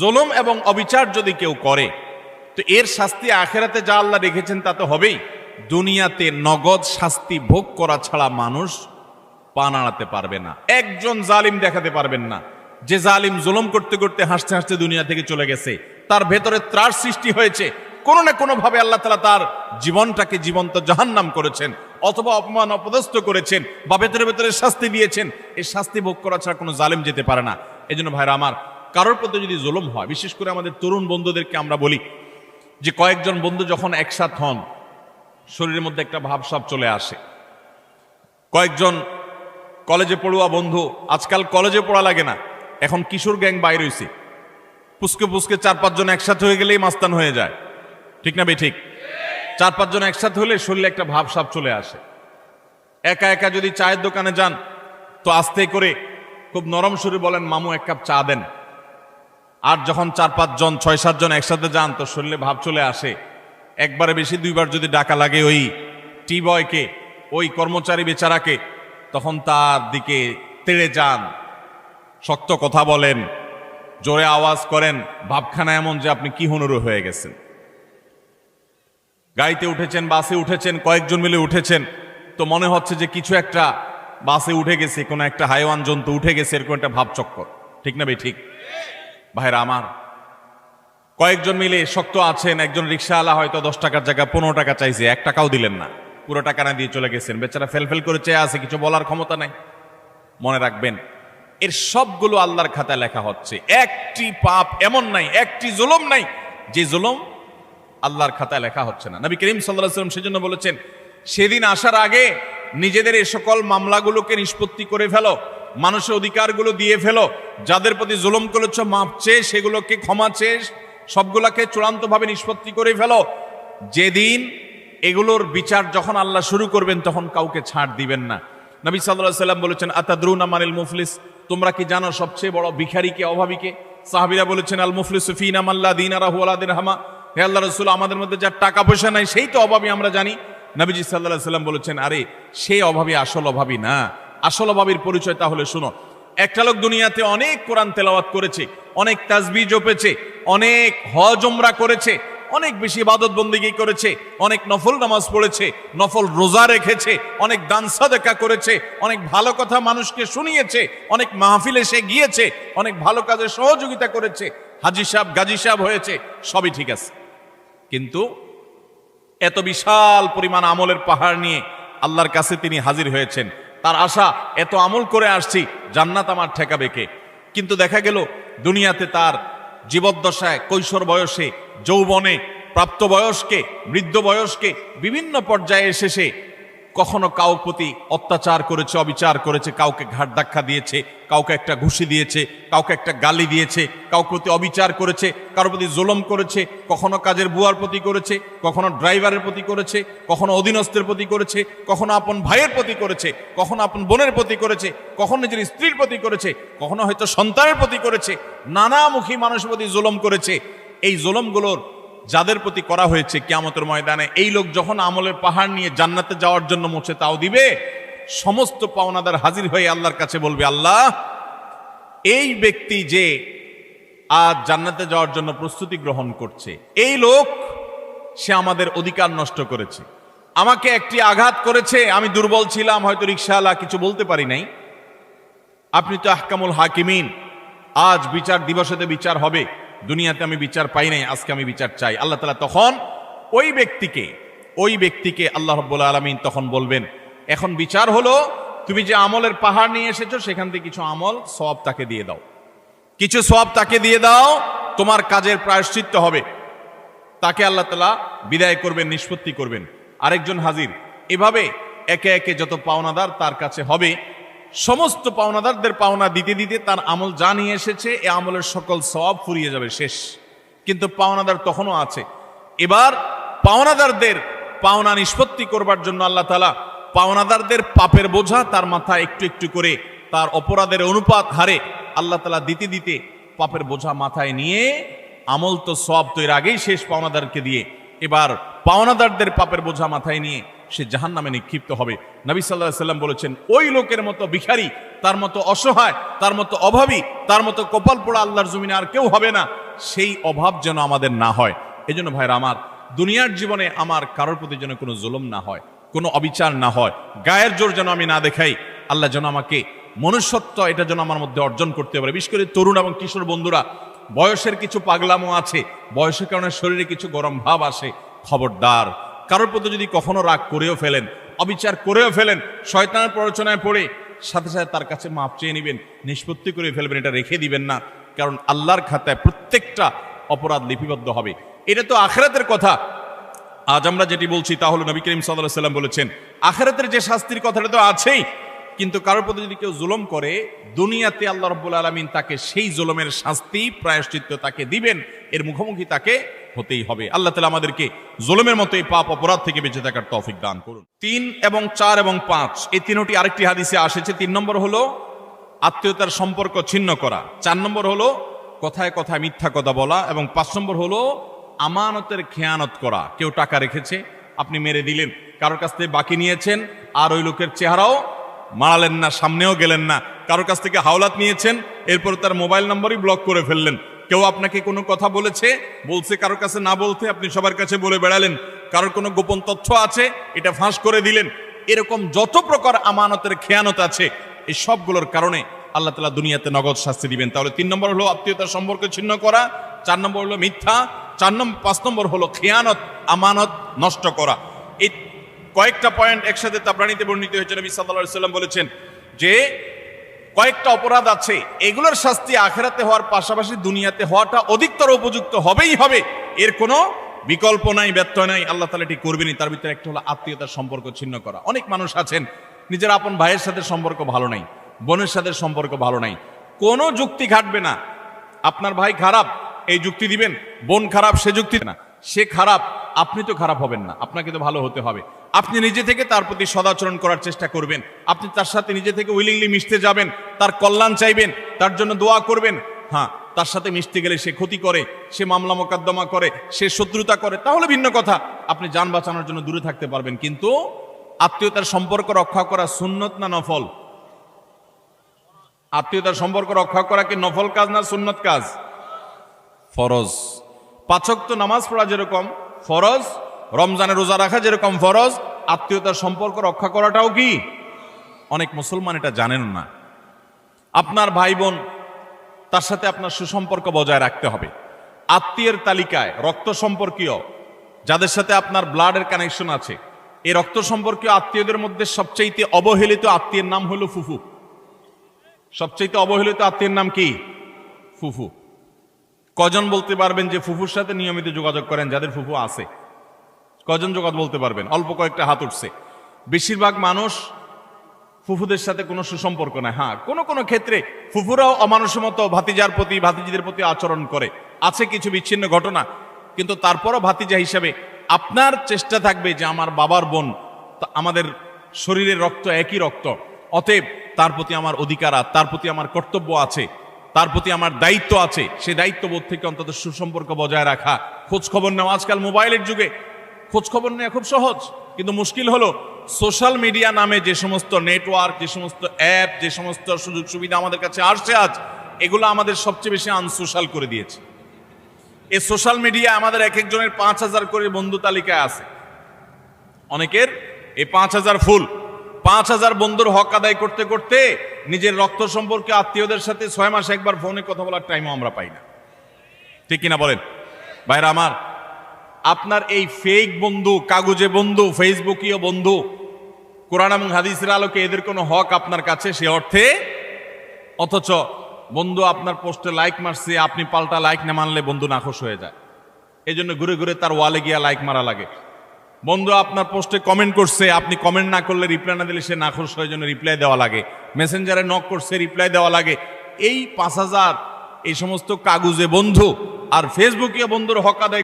জুলুম এবং অবিচার যদি কেউ করে, তো এর শাস্তি আখেরাতে যা আল্লাহ রেখেছেন তা তো হবেই। দুনিয়াতে নগদ শাস্তি ভোগ করা ছাড়া মানুষ পা নাড়াতে পারবে না। একজন জালিম দেখাতে পারবেন না। যে জালিম জুলুম করতে করতে হাসতে হাসতে দুনিয়া থেকে চলে গেছে, তার ভেতরে ত্রাস সৃষ্টি হয়েছে। কোনো না কোনো ভাবে আল্লাহ তালা তার জীবনটাকে জীবন্ত জাহান্নাম করেছেন, অথবা অপমান অপদস্থ করেছেন, বা ভেতরে ভেতরে শাস্তি দিয়েছেন। এই শাস্তি ভোগ করা ছাড়া কোনো জালিম যেতে পারে না। এই জন্য ভাইরা আমার কারোর প্রতি যদি জুলুম হয়, বিশেষ করে আমাদের তরুণ বন্ধুদেরকে আমরা বলি, যে কয়েকজন বন্ধু যখন একসাথ হন, শরীরের মধ্যে একটা ভাবসাব চলে আসে। কয়েকজন কলেজে পড়ুয়া বন্ধু, আজকাল কলেজে পড়া লাগে না, এখন কিশোর গ্যাং বাইরে হইছে। পুস্কে পুস্কে চার পাঁচজন একসাথে হয়ে গেলেই মাস্তান হয়ে যায়। ঠিক না বে ঠিক? চার পাঁচজন একসাথে হলে শরীরে একটা ভাবসাব চলে আসে। একা একা যদি চায়ের দোকানে যান, তো আস্তে করে খুব নরম সুরে বলেন, মামু, এক কাপ চা দেন। আর যখন চার পাঁচজন ছয় সাতজন একসাথে যান, তো শরীরে ভাব চলে আসে। একবারে বেশি দুইবার যদি ডাকা লাগে ওই টি বয়কে ওই কর্মচারী বেচারাকে, তখন তার দিকে তেড়ে যান। শক্ত কথা বলেন, জোরে আওয়াজ করেন, ভাবখানা এমন যে আপনি কি হুনুরু হয়ে গেছেন। গাড়িতে উঠেছেন, বাসে উঠেছেন, কয়েকজন মিলে উঠেছেন, তো মনে হচ্ছে যে কিছু একটা বাসে উঠে গেছে, কোনো একটা হাইওয়ান জন্তু উঠে গেছে, এরকম একটা ভাবচক্কর। ঠিক না বে ঠিক? ভাইরা আমার, কয়েকজন মিলে শক্ত আছেন, একজন রিক্সাওয়ালা হয়তো দশ টাকার জায়গায় পনেরো টাকা চাইছে, এক টাকাও দিলেন না। পুরো টাকা না দিয়ে চলে গেছেন। বেচারা ফেল ফেল করে চেয়ে আছে, কিছু বলার ক্ষমতা নাই। মনে রাখবেন, এর সবগুলো আল্লাহর খাতায় লেখা হচ্ছে। একটি পাপ এমন নাই, একটি জুলুম নাই, যে জুলুম আল্লাহর খাতায় লেখা হচ্ছে না। নবী করিম সাল্লাহ সাল্লাম সেজন্য বলেছেন, সেদিন আসার আগে নিজেদের এই সকল মামলাগুলোকে নিষ্পত্তি করে ফেলো মানুষের অধিকারগুলো দিয়ে ফেলো। যাদের প্রতি জুলুম করেছ মাপ চেয়ে সেগুলোকে ক্ষমা চেয়ে সবগুলাকে চূড়ান্তভাবে নিষ্পত্তি করে ফেলো। যেদিন এগুলোর বিচার যখন আল্লাহ শুরু করবেন, তখন কাউকে ছাড় দিবেন না। নবী সাল্লাহ সাল্লাম বলেছেন, আতাদ্রুনা মানিল মুফলিস? তোমরা কি জানো সবচেয়ে বড় ভিখারিকে অভাবীকে? সাহাবিরা বলেছেন, আল মুফলিস ফিনা মাল্লা দিন আরাহু আলাদিন হামা। হে আল্লাহ রসুল, আমাদের মধ্যে যার টাকা পয়সা নাই, সেই তো অভাবী, আমরা জানি। নবীজি সাল্লাহ সাল্লাম বলেছেন, আরে সেই অভাবী আসল অভাবী না। আসল অভাবীর পরিচয় তাহলে শুনো। একটা লোক দুনিয়াতে অনেক কোরআন তেলাওয়াত করেছে, অনেক তাজবি জপেছে, অনেক হজ ওমরা করেছে, অনেক বেশি ইবাদত বন্দিগি করেছে, অনেক নফল নামাজ পড়েছে, নফল রোজা রেখেছে, অনেক দান সাদেকা করেছে, অনেক ভালো কথা মানুষকে শুনিয়েছে, অনেক মাহফিলে সে গিয়েছে, অনেক ভালো কাজে সহযোগিতা করেছে, হাজি সাহেব, গাজী সাহেব হয়েছে, সবই ঠিক আছে। কিন্তু এত বিশাল পরিমাণ আমলের পাহাড় নিয়ে আল্লাহর কাছে তিনি হাজির হয়েছেন। তার আশা, এত আমল করে আসছি, জান্নাত আমার ঠেকাবে কে? কিন্তু দেখা গেল, দুনিয়াতে তার জীবদ্দশায়, কৈশোর বয়সে, যৌবনে, প্রাপ্ত বয়সকে, বৃদ্ধ বয়সকে, বিভিন্ন পর্যায়ে এসে সে কখনো কাউ প্রতি অত্যাচার করেছে, অবিচার করেছে, কাউকে ঘাট ধাক্কা দিয়েছে, কাউকে একটা ঘুষি দিয়েছে, কাউকে একটা গালি দিয়েছে কাউকে প্রতি অবিচার করেছে, কারোর প্রতি জুলম করেছে, কখনো কাজের বুয়ার প্রতি করেছে, কখনো ড্রাইভারের প্রতি করেছে, কখনো অধীনস্থের প্রতি করেছে, কখনো আপন ভাইয়ের প্রতি করেছে, কখনো আপন বোনের প্রতি করেছে, কখনো নিজের স্ত্রীর প্রতি করেছে, কখনো হয়তো সন্তানের প্রতি করেছে, নানামুখী মানুষের প্রতি জুলম করেছে। এই জুলমগুলোর যাদের প্রতি করা হয়েছে কিয়ামতের ময়দানে, এই লোক যখন আমলের পাহাড় নিয়ে জান্নাতে যাওয়ার জন্য মুছে তাও দিবে, সমস্ত পাওনাদার হাজির হয়ে আল্লাহর কাছে বলবে, আল্লাহ, এই ব্যক্তি যে আজ জান্নাতে যাওয়ার জন্য প্রস্তুতি গ্রহণ করছে, এই লোক, সে আমাদের অধিকার নষ্ট করেছে। আমাকে একটি আঘাত করেছে, আমি দুর্বল ছিলাম, হয়তো রিক্সাওয়ালা কিছু বলতে পারি নাই। আপনি তো আহকামুল হাকিমিন, আজ বিচার দিবসেতে বিচার হবে। দুনিয়াতে আমি বিচার পাই নাই, আজকে আমি বিচার চাই। আল্লাহ তালা তখন ওই ব্যক্তিকে ওই ব্যক্তিকে আল্লাহ রব্বুল আলমিন তখন বলবেন, এখন বিচার হলো, তুমি যে আমলের পাহাড় নিয়ে এসেছ, সেখান থেকে কিছু আমল সব তাকে দিয়ে দাও। কিছু সব তাকে দিয়ে দাও, তোমার কাজের প্রায়শ্চিত্ত হবে। তাকে আল্লাহ তালা বিদায় করবেন, নিষ্পত্তি করবেন। আরেকজন হাজির, এভাবে একে একে যত পাওনাদার তার কাছে হবে সমস্ত পাওনাদারদের পাওনা দিতে দিতে তার আমল যা নিয়ে এসেছে, এ আমলের সকল সব ফুরিয়ে যাবে, শেষ। কিন্তু পাওনাদার তখনও আছে। এবার পাওনাদারদের পাওনা নিষ্পত্তি করবার জন্য আল্লাহ তালা পাওনাদারদের পাপের বোঝা তার মাথা একটু একটু করে তার অপরাধের অনুপাত হারে আল্লাহ তালা দিতে দিতে পাপের বোঝা মাথায় নিয়ে আমল তো সব তো এর আগেই শেষ পাওনাদারকে দিয়ে এবার পাওনাদারদের পাপের বোঝা মাথায় নিয়ে সে জাহান নামে নিক্ষিপ্ত হবে। নবী সাল্লাহ সাল্লাম বলেছেন, ওই লোকের মতো ভিখারি, তার মতো অসহায়, তার মতো অভাবী, তার মতো কপাল পোড়া আল্লাহর জমিনে আর কেউ হবে না। সেই অভাব যেন আমাদের না হয়। এই জন্য ভাইরা আমার, দুনিয়ার জীবনে আমার কারোর প্রতি যেন কোনো জুলুম না হয়, কোনো অবিচার না হয়, গায়ের জোর যেন আমি না দেখাই, আল্লাহ যেন আমাকে মনুষ্যত্ব এটা যেন আমার মধ্যে অর্জন করতে পারে। বিশেষ করে তরুণ এবং কিশোর বন্ধুরা, বয়সের কিছু পাগলামো আছে, বয়সের কারণে শরীরে কিছু গরম ভাব আসে। খবরদার কারোর প্রতি যদি কখনো রাগ করেও ফেলেন, অবিচার করেও ফেলেন, শয়তানের প্ররোচনায় পড়ে, সাথে সাথে তার কাছে মাপ চেয়ে নেবেন, নিষ্পত্তি করে ফেলবেন, এটা রেখে দিবেন না। কারণ আল্লাহর খাতায় প্রত্যেকটা অপরাধ লিপিবদ্ধ হবে। এটা তো আখেরাতের কথা। আজ আমরা যেটি বলছি তা হলো নবী করিম সাল্লাহ সাল্লাম বলেছেন, আখেরাতের যে শাস্তির কথাটা তো আছেই কিন্তু কারোর প্রতি যদি কেউ জুলম করে, দুনিয়াতে আল্লাহ রব্বুল আলমিন তাকে সেই জুলমের শাস্তি, প্রায়শ্চিত্ত তাকে দিবেন, এর মুখোমুখি তাকে হতেই হবে। আল্লাহ তালা আমাদেরকে জুলমের মতো এই পাপ অপরাধ থেকে বেঁচে থাকার তৌফিক দান করুন। তিন এবং চার এবং পাঁচ, এই তিনটি আরেকটি হাদিসে আসেছে। তিন নম্বর হলো আত্মীয়তার সম্পর্ক ছিন্ন করা। চার নম্বর হলো কথায় কথায় মিথ্যা কথা বলা। এবং পাঁচ নম্বর হলো আমানতের খেয়ানত করা। কেউ টাকা রেখেছে, আপনি মেরে দিলেন, কারোর কাছ থেকে বাকি নিয়েছেন, আর ওই লোকের চেহারাও মারালেন না, সামনেও গেলেন না। কারোর কাছ থেকে হাওলাত নিয়েছেন, এরপর তার মোবাইল নম্বরই ব্লক করে ফেললেন। কেউ আপনাকে কোনো কথা বলেছে? বলছে কারোর কাছে না বলতে আপনি সবার কাছে বলে বেড়ালেন। কারোর কোনো গোপন তথ্য আছে? এটা ফাঁস করে দিলেন। এরকম যত প্রকার আমানতের খেয়ানত আছে, এই সবগুলোর কারণে আল্লাহ তালা দুনিয়াতে নগদ শাস্তি দিবেন। তাহলে তিন নম্বর হলো আত্মীয়তার সম্পর্ক ছিন্ন করা, চার নম্বর হলো মিথ্যা, চার নম্বর পাঁচ নম্বর হলো খেয়ানত, আমানত নষ্ট করা। এই কয়েকটা পয়েন্ট একসাথে তাবরানিতে বর্ণিত হয়েছে, নবী সাল্লাল্লাহু সাল্লাম বলেছেন যে কয়েকটা অপরাধ আছে, এগুলোর শাস্তি আখেরাতে হওয়ার পাশাপাশি দুনিয়াতে হওয়াটা অধিকতর উপযুক্ত হবেই হবে। এর কোনো বিকল্প নাই, ব্যর্থ নাই, আল্লাহ তালা এটি করবেনই। তার ভিতরে একটা হলো আত্মীয়তার সম্পর্ক ছিন্ন করা। অনেক মানুষ আছেন, নিজের আপন ভাইয়ের সাথে সম্পর্ক ভালো নাই, বোনের সাথে সম্পর্ক ভালো নাই। কোনো যুক্তি ঘাটবে না। আপনার ভাই খারাপ, এই যুক্তি দিবেন, বোন খারাপ, সে যুক্তি না। সে খারাপ আপনি তো খারাপ হবেন না, আপনাকে তো ভালো হতে হবে। আপনি নিজে থেকে তার প্রতি সদাচরণ করার চেষ্টা করবেন। আপনি তার সাথে নিজে থেকে উইলিংলি মিশতে যাবেন, তার কল্যাণ চাইবেন, তার জন্য দোয়া করবেন। হ্যাঁ তার সাথে মিশতে গেলে সে ক্ষতি করে, সে মামলা মোকদ্দমা করে, সে শত্রুতা করে, তাহলে ভিন্ন কথা। আপনি যান বাঁচানোর জন্য দূরে থাকতে পারবেন, কিন্তু আত্মীয়তার সম্পর্ক রক্ষা করা সুন্নত না নফল? আত্মীয়তার সম্পর্ক রক্ষা করা কি নফল কাজ না সুন্নত কাজ? ফরজ। পাচক তো নামাজ পড়া যেরকম ফরজ, রমজানে রোজা রাখা যেরকম ফরজ, আত্মীয়তার সম্পর্ক রক্ষা করাটাও কি? অনেক মুসলমান এটা জানেন না। আপনার ভাই বোন তার সাথে আপনার সুসম্পর্ক বজায় রাখতে হবে। আত্মীয়ের তালিকায় রক্ত সম্পর্কীয়, যাদের সাথে আপনার ব্লাডের কানেকশন আছে, এই রক্ত সম্পর্কীয় আত্মীয়দের মধ্যে সবচাইতে অবহেলিত আত্মীয়ের নাম হলো ফুফু। সবচাইতে অবহেলিত আত্মীয়ের নাম কি? ফুফু। কজন বলতে পারবেন যে ফুফুর সাথে নিয়মিত যোগাযোগ করেন? যাদের ফুফু আছে। কজন যোগাযোগ বলতে পারবেন? অল্প কয়েকটা হাত উঠছে। বেশিরভাগ মানুষ ফুফুদের সাথে কোনো সুসম্পর্ক নাই। হ্যাঁ কোনো কোনো ক্ষেত্রে ফুফুরাও অমানুষের মতো ভাতিজার প্রতি, ভাতিজিদের প্রতি আচরণ করে। আছে কিছু বিচ্ছিন্ন ঘটনা, কিন্তু তারপরও ভাতিজা হিসাবে আপনার চেষ্টা থাকবে যে আমার বাবার বোন আমাদের শরীরের রক্ত একই রক্ত, অতএব তার প্রতি আমার অধিকার তার প্রতি আমার কর্তব্য আছে। তার প্রতি আমার দায়িত্ব আছে। সেই দায়িত্ববোধ থেকে অন্তত সুসম্পর্ক বজায় রাখা। খোঁজ খবর নেওয়া আজকাল মোবাইলের যুগে। খোঁজ খবর নেওয়া খুব সহজ, কিন্তু মুশকিল হলো সোশ্যাল মিডিয়া নামে যে সমস্ত নেটওয়ার্ক, যে সমস্ত অ্যাপ, যে সমস্ত সুযোগ সুবিধা আমাদের কাছে আসছে আজ, এগুলো আমাদের সবচেয়ে বেশি আনসোশ্যাল করে দিয়েছে। এই সোশ্যাল মিডিয়া আমাদের এক একজনের পাঁচ হাজার করে বন্ধু তালিকায় আছে। অনেকের এই পাঁচ হাজার ফুল পাঁচ হাজার বন্ধুর হক আদায় করতে করতে নিজের রক্ত সম্পর্কে আত্মীয়দের সাথে ছয় মাসে একবার ফোনে কথা বলার টাইমও আমরা পাই না। ঠিক কিনা বলেন? ভাইরা আমার, আপনার এই ফেক বন্ধু, কাগজে বন্ধু ফেসবুকীয় বন্ধু, কোরআন এবং হাদিসের আলোকে এদের কোনো হক আপনার কাছে? সে অর্থে? অথচ বন্ধু আপনার পোস্টে লাইক মারছে, আপনি পাল্টা লাইক না মানলে বন্ধু নাখোশ হয়ে যায়। এই জন্য ঘুরে ঘুরে তার ওয়ালে গিয়া লাইক মারা লাগে। বন্ধু, আপনার পোস্টে কমেন্ট করছে, আপনি কমেন্ট না করলে রিপ্লাই না দিলে সে না নাখোশ হয় জন্য রিপ্লাই দেওয়া লাগে। মেসেঞ্জারে নক করছে রিপ্লাই দেওয়া লাগে। এই পাঁচ হাজার এই সমস্ত কাগজে বন্ধু আর ফেসবুকে বন্ধুর হক আদায়